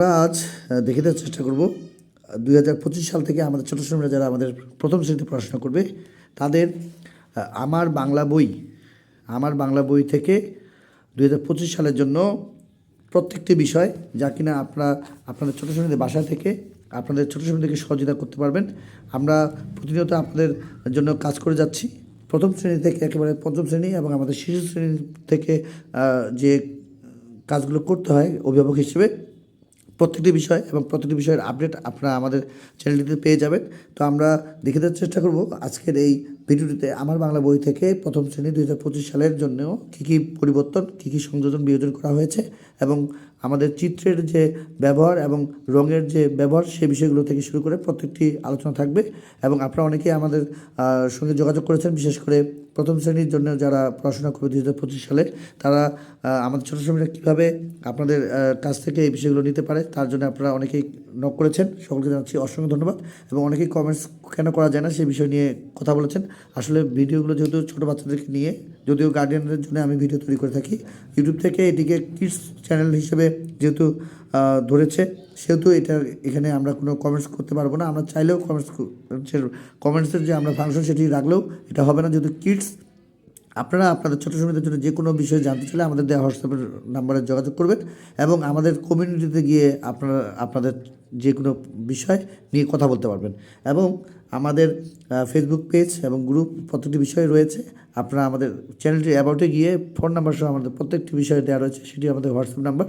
আজ দেখে দেওয়ার চেষ্টা করব দুই হাজার পঁচিশ সাল থেকে আমাদের ছোটো শ্রমিকরা যারা আমাদের প্রথম শ্রেণীতে পড়াশোনা করবে, তাদের আমার বাংলা বই, আমার বাংলা বই থেকে দুই হাজার পঁচিশ সালের জন্য প্রত্যেকটি বিষয় যা কিনা আপনারা, আপনাদের ছোটো শ্রেণীদের বাসা থেকে, আপনাদের ছোটো শ্রেণি থেকে সহযোগিতা করতে পারবেন। আমরা প্রতিনিয়ত আপনাদের জন্য কাজ করে যাচ্ছি। প্রথম শ্রেণি থেকে একেবারে পঞ্চম শ্রেণি এবং আমাদের শিশু শ্রেণি থেকে যে কাজগুলো করতে হয়, অভিভাবক হিসেবে প্রত্যেকটি বিষয় এবং প্রত্যেকটি বিষয়ের আপডেট আপনারা আমাদের চ্যানেলটিতে পেয়ে যাবেন। তো আমরা দেখে দেওয়ার চেষ্টা করব আজকের এই ভিডিওটিতে আমার বাংলা বই থেকে প্রথম শ্রেণি দু হাজার পঁচিশ সালের জন্য কী কী পরিবর্তন, কী কী সংযোজন বিয়োজন করা হয়েছে এবং আমাদের চিত্রের যে ব্যবহার এবং রঙের যে ব্যবহার সে বিষয়গুলো থেকে শুরু করে প্রত্যেকটি আলোচনা থাকবে এবং আপনারা অনেকেই আমাদের সঙ্গে যোগাযোগ করেছেন, বিশেষ করে প্রথম শ্রেণির জন্য যারা পড়াশোনা করবে দুই হাজার পঁচিশ সালে, তারা আমাদের ছোটো শ্রমিকরা কীভাবে আপনাদের কাছ থেকে এই বিষয়গুলো নিতে পারে, তার জন্য আপনারা অনেকেই নক করেছেন। সকলকে জানাচ্ছি অসংখ্য ধন্যবাদ এবং অনেকেই কমেন্টস কেন করা যায় না সেই বিষয় নিয়ে কথা বলেছেন। আসলে ভিডিওগুলো যেহেতু ছোটো বাচ্চাদেরকে নিয়ে, যদিও গার্ডিয়ানদের জন্য আমি ভিডিও তৈরি করে থাকি ইউটিউব থেকে এটিকে কিডস চ্যানেল হিসেবে যেহেতু ধরেছে। সেহেতু এটা এখানে আমরা কোনো কমেন্টস করতে পারব না। আমরা চাইলেও কমেন্টস কমেন্টসের যে আমরা ফাংশন সেটি রাখলেও এটা হবে না। যেহেতু কিডস আপনারা আপনাদের ছোটো শ্রমিকদের জন্য যে কোনো বিষয়ে জানতে চাইলে আমাদের দেওয়া হোয়াটসঅ্যাপের নাম্বারে যোগাযোগ করবেন এবং আমাদের কমিউনিটিতে গিয়ে আপনারা, আপনাদের যে কোনো বিষয় নিয়ে কথা বলতে পারবেন। এবং আমাদের ফেসবুক পেজ এবং গ্রুপ প্রত্যেকটি বিষয় রয়েছে। আপনারা আমাদের চ্যানেলটি অ্যাবাউটে গিয়ে ফোন নাম্বার সহ আমাদের প্রত্যেকটি বিষয়ে দেওয়া রয়েছে, সেটি আমাদের হোয়াটসঅ্যাপ নাম্বার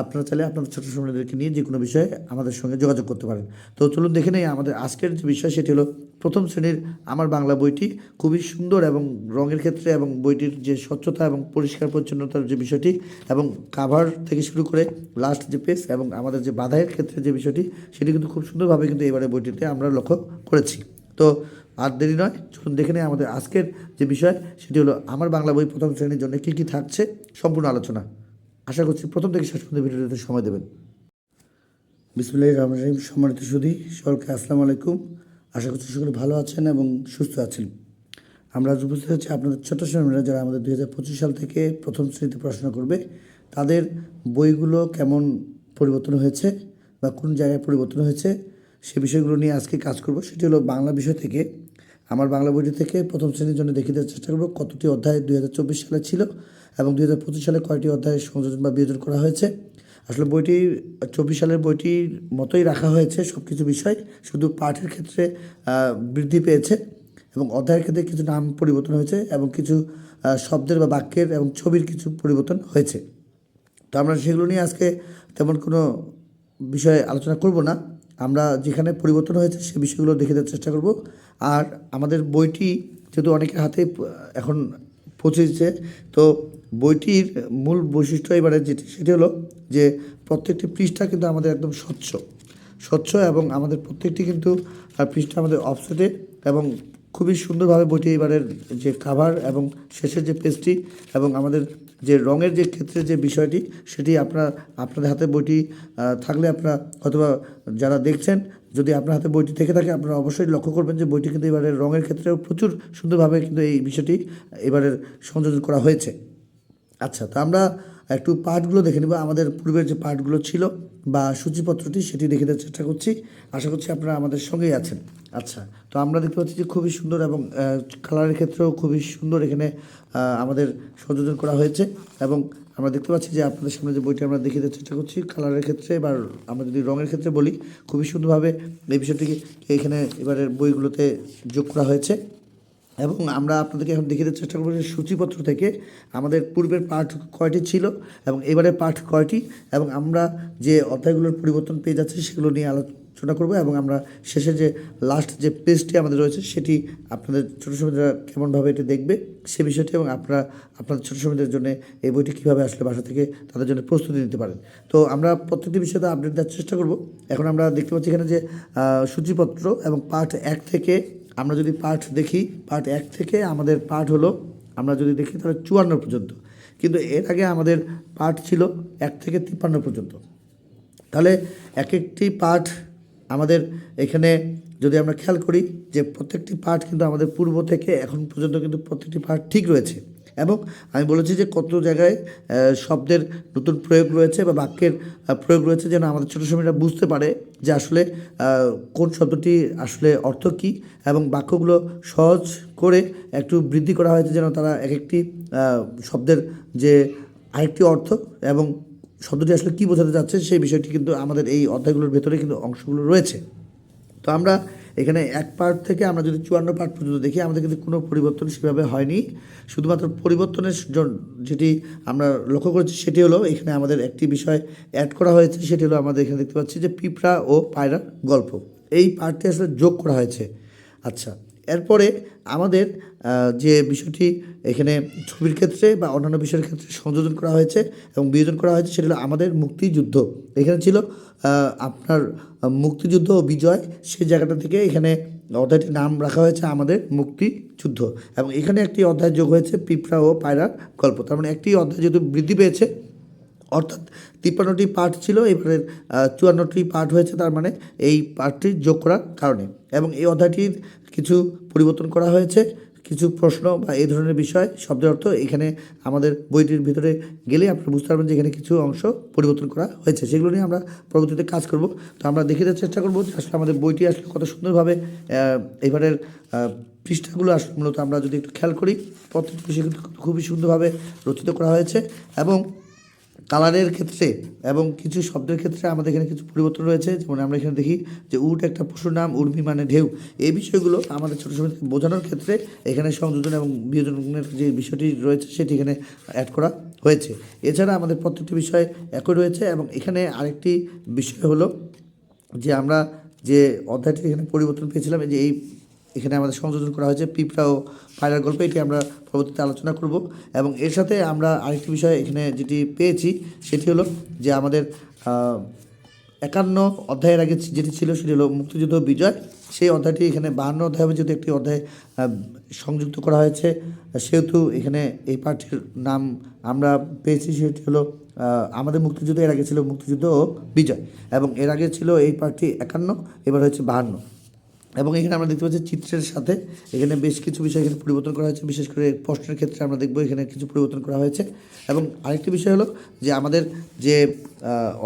আপনারা চাইলে আপনাদের ছোটো সময়দেরকে নিয়ে যে কোনো বিষয়ে আমাদের সঙ্গে যোগাযোগ করতে পারেন। তো চলুন দেখে নেই, আমাদের আজকের যে বিষয় সেটি হলো প্রথম শ্রেণির আমার বাংলা বইটি খুবই সুন্দর এবং রঙের ক্ষেত্রে এবং বইটির যে স্বচ্ছতা এবং পরিষ্কার পরিচ্ছন্নতার যে বিষয়টি এবং কাভার থেকে শুরু করে লাস্ট যে পেজ এবং আমাদের যে বাধাইয়ের ক্ষেত্রে যে বিষয়টি, সেটি কিন্তু খুব সুন্দরভাবে কিন্তু এবারে বইটিতে আমরা লক্ষ্য করেছি। তো আর দেরি নয়, চলুন দেখে নেই আমাদের আজকের যে বিষয়, সেটি হলো আমার বাংলা বই প্রথম শ্রেণির জন্য কী কী থাকছে, সম্পূর্ণ আলোচনা। আশা করছি প্রথম থেকে শেষ পর্যন্ত ভিডিওটিতে সময় দেবেন। বিসমুল্লাহ রহমান রহিম, সম্মানিত সুধী, সকলকে আসসালামু আলাইকুম। আশা করছি সকলে ভালো আছেন এবং সুস্থ আছেন। আমরা আজ উপস্থিত হচ্ছি আপনাদের ছোট শ্রেণীরা যারা আমাদের দুই হাজার পঁচিশ সাল থেকে প্রথম শ্রেণীতে পড়াশোনা করবে, তাদের বইগুলো কেমন পরিবর্তন হয়েছে বা কোন জায়গায় পরিবর্তন হয়েছে সে বিষয়গুলো নিয়ে আজকে কাজ করব। সেটি হলো বাংলা বিষয় থেকে, আমার বাংলা বইটি থেকে প্রথম শ্রেণির জন্য দেখিয়ে দেওয়ার চেষ্টা করব, কতটি অধ্যায় দুই হাজার চব্বিশ সালে ছিল এবং দুই হাজার পঁচিশ সালে কয়টি অধ্যায় সংযোজন বা বিয়োজন করা হয়েছে। আসলে বইটি, চব্বিশ সালের বইটির মতোই রাখা হয়েছে সব কিছু বিষয়। শুধু পাঠের ক্ষেত্রে বৃদ্ধি পেয়েছে এবং অধ্যায়ের ক্ষেত্রে কিছু নাম পরিবর্তন হয়েছে এবং কিছু শব্দের বা বাক্যের এবং ছবির কিছু পরিবর্তন হয়েছে। তো আমরা সেগুলো নিয়ে আজকে তেমন কোনো বিষয়ে আলোচনা করব না। আমরা যেখানে পরিবর্তন হয়েছে সে বিষয়গুলো দেখে দেওয়ার চেষ্টা করব। আর আমাদের বইটি যেহেতু অনেকের হাতে, এখন পৌঁছেছে। তো বইটির মূল বৈশিষ্ট্য এবারে যেটি, সেটি হলো যে প্রত্যেকটি পৃষ্ঠা কিন্তু আমাদের একদম স্বচ্ছ। স্বচ্ছ এবং আমাদের প্রত্যেকটি কিন্তু পৃষ্ঠা আমাদের অফসেটে এবং খুবই সুন্দরভাবে বইটি এবারের যে কাভার এবং শেষের যে পেজটি এবং আমাদের যে রঙের যে ক্ষেত্রে যে বিষয়টি, সেটি আপনার, আপনাদের হাতে বইটি থাকলে আপনারা অথবা যারা দেখছেন, যদি আপনার হাতে বইটি থেকে থাকে, আপনারা অবশ্যই লক্ষ্য করবেন যে বইটি কিন্তু এবারের রঙের ক্ষেত্রেও প্রচুর সুন্দরভাবে কিন্তু এই বিষয়টি এবারের সংযোজন করা হয়েছে। আচ্ছা তো আমরা একটু পার্টগুলো দেখে নেব। আমাদের পূর্বের যে পার্টগুলো ছিল বা সূচিপত্রটি, সেটি দেখে দেওয়ার চেষ্টা করছি। আশা করছি আপনারা আমাদের সঙ্গেই আছেন। আচ্ছা তো আমরা দেখতে পাচ্ছি যে খুবই সুন্দর এবং কালারের ক্ষেত্রেও খুবই সুন্দর এখানে আমাদের সংযোজন করা হয়েছে এবং আমরা দেখতে পাচ্ছি যে আপনাদের সামনে যে বইটি আমরা দেখিয়ে দেওয়ার চেষ্টা করছি কালারের ক্ষেত্রে এবার আমরা যদি রঙের ক্ষেত্রে বলি, খুবই সুন্দরভাবে এই বিষয়টিকে এখানে এবারের বইগুলোতে যোগ করা হয়েছে এবং আমরা আপনাদেরকে এখন দেখিয়ে দেওয়ার চেষ্টা করব যে সূচিপত্র থেকে আমাদের পূর্বের পাঠ কয়টি ছিল এবং এবারের পাঠ কয়টি এবং আমরা যে অধ্যায়গুলোর পরিবর্তন পেয়ে যাচ্ছি সেগুলো নিয়ে আলোচনা করব এবং আমরা শেষে যে লাস্ট যে পেজটি আমাদের রয়েছে সেটি আপনাদের ছোটো সময়রা কেমনভাবে এটি দেখবে সে বিষয়টি এবং আপনারা আপনাদের ছোটো সময়দের জন্য এই বইটি কীভাবে আসলে বাসা থেকে তাদের জন্য প্রস্তুতি নিতে পারেন। তো আমরা প্রত্যেকটি বিষয়তে আপডেট দেওয়ার চেষ্টা করব। এখন আমরা দেখতে পাচ্ছি এখানে যে সূচিপত্র এবং পাঠ এক থেকে আমরা যদি পাঠ দেখি পাঠ এক থেকে আমাদের পাঠ হলো, আমরা যদি দেখি তাহলে চুয়ান্ন পর্যন্ত। কিন্তু এর আগে আমাদের পাঠ ছিল এক থেকে তিপ্পান্ন পর্যন্ত। তাহলে এক একটি পাঠ আমাদের এখানে যদি আমরা খেয়াল করি যে প্রত্যেকটি পাঠ কিন্তু আমাদের পূর্ব থেকে এখন পর্যন্ত কিন্তু প্রত্যেকটি পাঠ ঠিক রয়েছে। এবং আমি বলেছি যে কত জায়গায় শব্দের নতুন প্রয়োগ রয়েছে বা বাক্যের প্রয়োগ রয়েছে যেন আমাদের ছোটো সময়রা বুঝতে পারে যে আসলে কোন শব্দটি আসলে অর্থ কী এবং বাক্যগুলো সহজ করে একটু বৃদ্ধি করা হয়েছে যেন তারা এক একটি শব্দের যে আরেকটি অর্থ এবং শব্দটি আসলে কী বোঝাতে যাচ্ছে সেই বিষয়টি কিন্তু আমাদের এই অধ্যায়গুলোর ভেতরে কিন্তু অংশগুলো রয়েছে। তো আমরা এখানে এক পার্ট থেকে আমরা যদি চুয়ান্ন পার্ট পর্যন্ত দেখি, আমাদের কিন্তু কোনো পরিবর্তন সেভাবে হয়নি। শুধুমাত্র পরিবর্তনের যেটি আমরা লক্ষ্য করেছি সেটি হলো এখানে আমাদের একটি বিষয় অ্যাড করা হয়েছে, সেটি হলো আমাদের এখানে দেখতে পাচ্ছি যে পিঁপড়া ও পায়রার গল্প। এই পার্টটি আসলে যোগ করা হয়েছে। আচ্ছা এরপরে আমাদের যে বিষয়টি এখানে ছবির ক্ষেত্রে বা অন্যান্য বিষয়ের ক্ষেত্রে সংযোজন করা হয়েছে এবং বিয়োজন করা হয়েছে, সেটা হলো আমাদের মুক্তিযুদ্ধ। এখানে ছিল আপনার মুক্তিযুদ্ধ ও বিজয় সেই জায়গাটা থেকে এখানে অধ্যায়টির নাম রাখা হয়েছে আমাদের মুক্তিযুদ্ধ। এবং এখানে একটি অধ্যায় যোগ হয়েছে পিঁপড়া ও পায়রার গল্প। তার মানে একটি অধ্যায় যেহেতু বৃদ্ধি পেয়েছে অর্থাৎ তিপ্পান্নটি পার্ট ছিল, এবারের চুয়ান্নটি পার্ট হয়েছে, তার মানে এই পার্টটি যোগ করার কারণে। এবং এই অধ্যায়টির কিছু পরিবর্তন করা হয়েছে, কিছু প্রশ্ন বা এই ধরনের বিষয়, শব্দের অর্থ এখানে আমাদের বইটির ভিতরে গেলে আপনারা বুঝতে পারবেন যে এখানে কিছু অংশ পরিবর্তন করা হয়েছে। সেগুলো নিয়ে আমরা পরবর্তীতে কাজ করব। তো আমরা দেখে দেওয়ার চেষ্টা করব যে আসলে আমাদের বইটি আসলে কত সুন্দরভাবে এবারের পৃষ্ঠাগুলো আসলে মূলত আমরা যদি একটু খেয়াল করি প্রত্যেকটি খুবই সুন্দরভাবে রচিত করা হয়েছে এবং কালারের ক্ষেত্রে এবং কিছু শব্দের ক্ষেত্রে আমাদের এখানে কিছু পরিবর্তন রয়েছে। যেমন আমরা এখানে দেখি যে উট একটা পশুর নাম, উর্মি মানে ঢেউ। এই বিষয়গুলো আমাদের ছোটো সময় বোঝানোর ক্ষেত্রে এখানে সংযোজন এবং বিয়োজনের যে বিষয়টি রয়েছে সেটি এখানে অ্যাড করা হয়েছে। এছাড়া আমাদের প্রত্যেকটি বিষয় একই রয়েছে এবং এখানে আরেকটি বিষয় হলো যে আমরা যে অধ্যায়টি এখানে পরিবর্তন পেয়েছিলাম যে এই এখানে আমাদের সংযোজন করা হয়েছে পিঁপড়া ও পায়রার গল্প, এটি আমরা পরবর্তীতে আলোচনা করব। এবং এর সাথে আমরা আরেকটি বিষয় এখানে যেটি পেয়েছি, সেটি হলো যে আমাদের একান্ন অধ্যায়ের আগে যেটি ছিল সেটি হলো মুক্তিযুদ্ধ বিজয়। সেই অধ্যায়টি এখানে বাহান্ন অধ্যায় যেহেতু একটি অধ্যায় সংযুক্ত করা হয়েছে, সেহেতু এখানে এই পাঠটির নাম আমরা পেয়েছি, সেটি হলো আমাদের মুক্তিযুদ্ধ, এর আগে ছিল মুক্তিযুদ্ধ ও বিজয়। এবং এর আগে ছিল এই পার্টটি একান্ন, এবার হচ্ছে বাহান্ন। এবং এখানে আমরা দেখতে পাচ্ছি চিত্রের সাথে এখানে বেশ কিছু বিষয় এখানে পরিবর্তন করা হয়েছে। বিশেষ করে প্রশ্নের ক্ষেত্রে আমরা দেখব এখানে কিছু পরিবর্তন করা হয়েছে। এবং আরেকটি বিষয় হলো যে আমাদের যে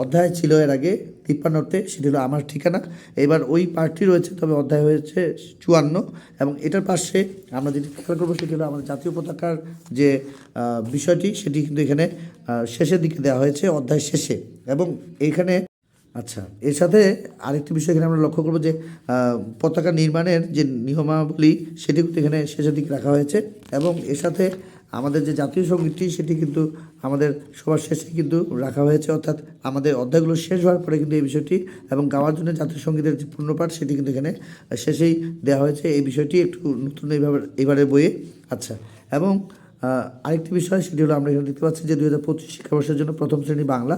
অধ্যায় ছিল এর আগে তিপ্পান্নতে সেটি হলো আমার ঠিকানা। এবার ওই পার্টটি রয়েছে, তবে অধ্যায় হয়েছে চুয়ান্ন। এবং এটার পাশে আমরা যেটি খেয়াল করব, সেটি হলো আমাদের জাতীয় পতাকার যে বিষয়টি, সেটি কিন্তু এখানে শেষের দিকে দেওয়া হয়েছে অধ্যায় শেষে। এবং এখানে আচ্ছা এর সাথে আরেকটি বিষয় এখানে আমরা লক্ষ্য করব যে পতাকা নির্মাণের যে নিয়মাবলী, সেটি কিন্তু এখানে শেষের দিকে রাখা হয়েছে এবং এর সাথে আমাদের যে জাতীয় সঙ্গীতটি, সেটি কিন্তু আমাদের সবার শেষে কিন্তু রাখা হয়েছে। অর্থাৎ আমাদের অধ্যায়গুলো শেষ হওয়ার পরে কিন্তু এই বিষয়টি এবং গাওয়ার জন্য জাতীয় সঙ্গীতের যে পূর্ণপাঠ সেটি কিন্তু এখানে শেষেই দেওয়া হয়েছে। এই বিষয়টি একটু নতুন এইভাবে, এবারের বইয়ে। আচ্ছা এবং আরেকটি বিষয়, সেটি হলো আমরা এখানে দেখতে পাচ্ছি যে দুই হাজার পঁচিশ শিক্ষাবর্ষের জন্য প্রথম শ্রেণি বাংলা।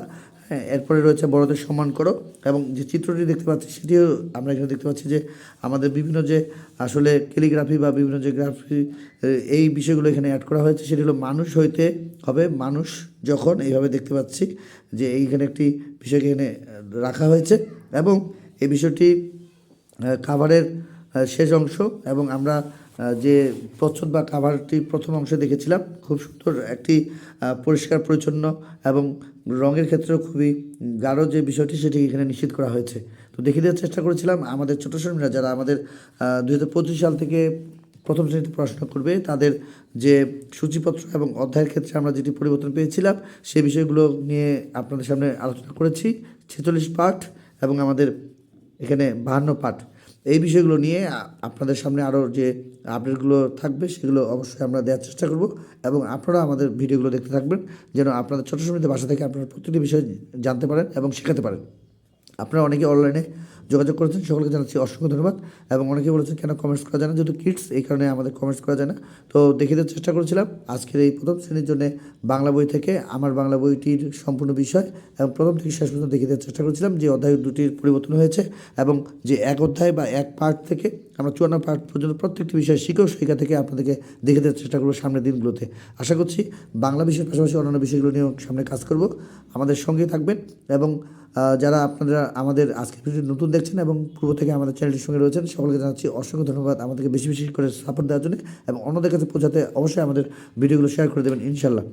এরপরে রয়েছে বড়দের সম্মান করো এবং যে চিত্রটি দেখতে পাচ্ছি, সেটিও আমরা এখানে দেখতে পাচ্ছি যে আমাদের বিভিন্ন যে আসলে ক্যালিগ্রাফি বা বিভিন্ন যে গ্রাফি এই বিষয়গুলো এখানে অ্যাড করা হয়েছে। সেটি হলো মানুষ হইতে হবে, মানুষ যখন, এইভাবে দেখতে পাচ্ছি যে এইখানে একটি বিষয়কে এখানে রাখা হয়েছে এবং এই বিষয়টি খাবারের শেষ অংশ এবং আমরা যে প্রচ্ছদ বা কাভারটি প্রথম অংশে দেখেছিলাম, খুব সুন্দর একটি পরিষ্কার, পরিচ্ছন্ন এবং রঙের ক্ষেত্রেও খুবই গাঢ় যে বিষয়টি সেটি এখানে নিশ্চিত করা হয়েছে। তো দেখে দেওয়ার চেষ্টা করেছিলাম, আমাদের ছোটো শ্রমিকরা যারা আমাদের দু হাজার পঁচিশ সাল থেকে প্রথম শ্রেণীতে পড়াশোনা করবে, তাদের যে সূচিপত্র এবং অধ্যায়ের ক্ষেত্রে আমরা যেটি পরিবর্তন পেয়েছিলাম, সে বিষয়গুলো নিয়ে আপনাদের সামনে আলোচনা করেছি। ছেচল্লিশ পাঠ এবং আমাদের এখানে বাহান্ন পাঠ। এই বিষয়গুলো নিয়ে আপনাদের সামনে আরও যে আপডেটগুলো থাকবে, সেগুলো অবশ্যই আমরা দেওয়ার চেষ্টা করব এবং আপনারা আমাদের ভিডিওগুলো দেখতে থাকবেন, যেন আপনাদের ছোটো সময়তে বাসা থেকে আপনারা প্রতিটি বিষয় জানতে পারেন এবং শেখাতে পারেন। আপনারা অনেকে অনলাইনে যোগাযোগ করেছেন, সকলকে জানাচ্ছি অসংখ্য ধন্যবাদ। এবং অনেকে বলেছেন, কেন কমেন্টস করা যায় না? যেহেতু কিডস এই কারণে আমাদের কমেন্টস করা যায় না। তো দেখে দেওয়ার চেষ্টা করেছিলাম। আজকের এই প্রথম শ্রেণির জন্য বাংলা বই থেকে, আমার বাংলা বইটির সম্পূর্ণ বিষয়। এবং প্রথম থেকে শেষ পর্যন্ত দেখে দেওয়ার চেষ্টা করেছিলাম যে অধ্যায় দুটির পরিবর্তন হয়েছে এবং যে এক অধ্যায় বা এক পার্ট থেকে আমরা চুয়ান্ন পার্ট পর্যন্ত প্রত্যেকটি বিষয় শিখেও শিক্ষা থেকে আপনাদেরকে দেখে দেওয়ার চেষ্টা করব সামনের দিনগুলোতে। আশা করছি বাংলা বিষয়ের পাশাপাশি অন্যান্য বিষয়গুলো নিয়েও সামনে কাজ করব। আমাদের সঙ্গেই থাকবেন এবং যারা আপনারা আমাদের আজকের ভিডিও নতুন দেখছেন এবং পূর্ব থেকে আমাদের চ্যানেলটির সঙ্গে রয়েছেন, সকলকে জানাচ্ছি অসংখ্য ধন্যবাদ আমাদেরকে বেশি বেশি করে সাপোর্ট দেওয়ার জন্য এবং অন্যদের কাছে পৌঁছাতে অবশ্যই আমাদের ভিডিওগুলো শেয়ার করে দেবেন, ইনশাল্লাহ।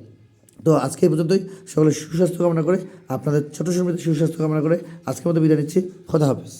তো আজকে এই পর্যন্তই। সকলে সুস্বাস্থ্য কামনা করে, আপনাদের ছোটো সমিতির সুস্বাস্থ্য কামনা করে আজকের মতো বিদায় নিচ্ছি। খোদা হাফেজ।